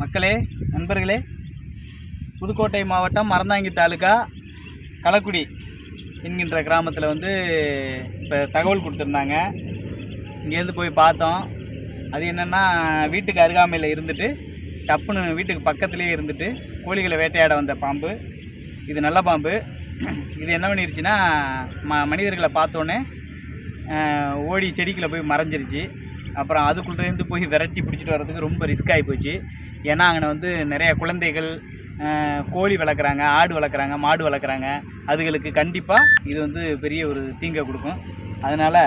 மக்களே நண்பர்களே புதுக்கோட்டை மாவட்டம் மறந்தாங்கி தாலுக்கா களக்குடி என்கின்ற கிராமத்தில் வந்து இப்போ தகவல் கொடுத்துருந்தாங்க. இங்கேருந்து போய் பார்த்தோம். அது என்னென்னா வீட்டுக்கு அருகாமையில் இருந்துட்டு டப்புன்னு வீட்டுக்கு பக்கத்துலேயே இருந்துட்டு கோழிகளை வேட்டையாட வந்த பாம்பு. இது நல்ல பாம்பு. இது என்ன பண்ணிருச்சுன்னா ம மனிதர்களை பார்த்தோன்னே ஓடி செடிக்குள்ளே போய் மறைஞ்சிருச்சு. அப்புறம் அதுக்குள்ளேருந்து போய் விரட்டி பிடிச்சிட்டு வர்றதுக்கு ரொம்ப ரிஸ்க் ஆகி போச்சு. ஏன்னா அங்கே வந்து நிறைய குழந்தைகள் கோழி வளர்க்குறாங்க ஆடு வளர்க்குறாங்க மாடு வளர்க்குறாங்க. அதுகளுக்கு கண்டிப்பாக இது வந்து பெரிய ஒரு தீங்கை கொடுக்கும். அதனால்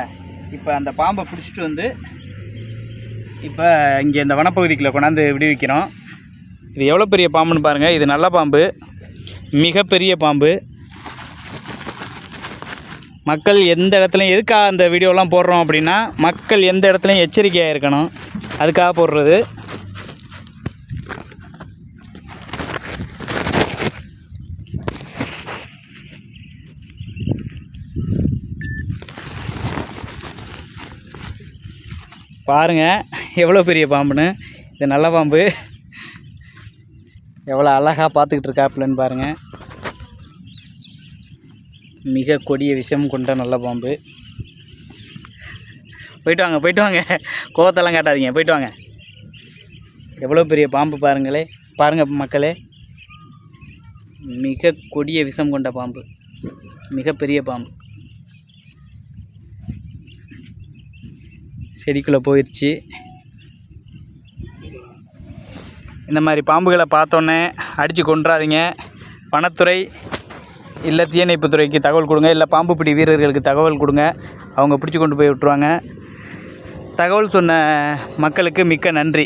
இப்போ அந்த பாம்பை பிடிச்சிட்டு வந்து இப்போ இங்கே இந்த வனப்பகுதிக்குள்ளே கொண்டாந்து விடுவிக்கிறோம். இது எவ்வளோ பெரிய பாம்புன்னு பாருங்கள் இது நல்ல பாம்பு. மிகப்பெரிய பாம்பு. மக்கள் எந்த இடத்துலையும் எதுக்காக அந்த வீடியோலாம் போடுறோம் அப்படின்னா மக்கள் எந்த இடத்துலையும் எச்சரிக்கையாக இருக்கணும். அதுக்காக போடுறது. பாருங்கள் எவ்வளோ பெரிய பாம்புன்னு. இது நல்ல பாம்பு. எவ்வளோ அழகாக பார்த்துக்கிட்டு இருக்காப்புலன்னு பாருங்கள் மிக கொடிய விஷம் கொண்ட நல்ல பாம்பு. போயிட்டு வாங்க போயிட்டு வாங்க. கோவத்தெல்லாம் காட்டாதீங்க போயிட்டு வாங்க. எவ்வளோ பெரிய பாம்பு பாருங்களே பாருங்கள் மக்களே. மிக கொடிய விஷம் கொண்ட பாம்பு. மிகப்பெரிய பாம்பு. செடிக்குள்ளே போயிடுச்சு இந்த மாதிரி பாம்புகளை பார்த்தோன்னே அடித்து கொண்டுறாதீங்க வனத்துறை இல்லை தீயணைப்புத்துறைக்கு தகவல் கொடுங்க. இல்லை பாம்பு பிடி வீரர்களுக்கு தகவல் கொடுங்க. அவங்க பிடிச்சி கொண்டு போய் விட்டுருவாங்க. தகவல் சொன்ன மக்களுக்கு மிக்க நன்றி.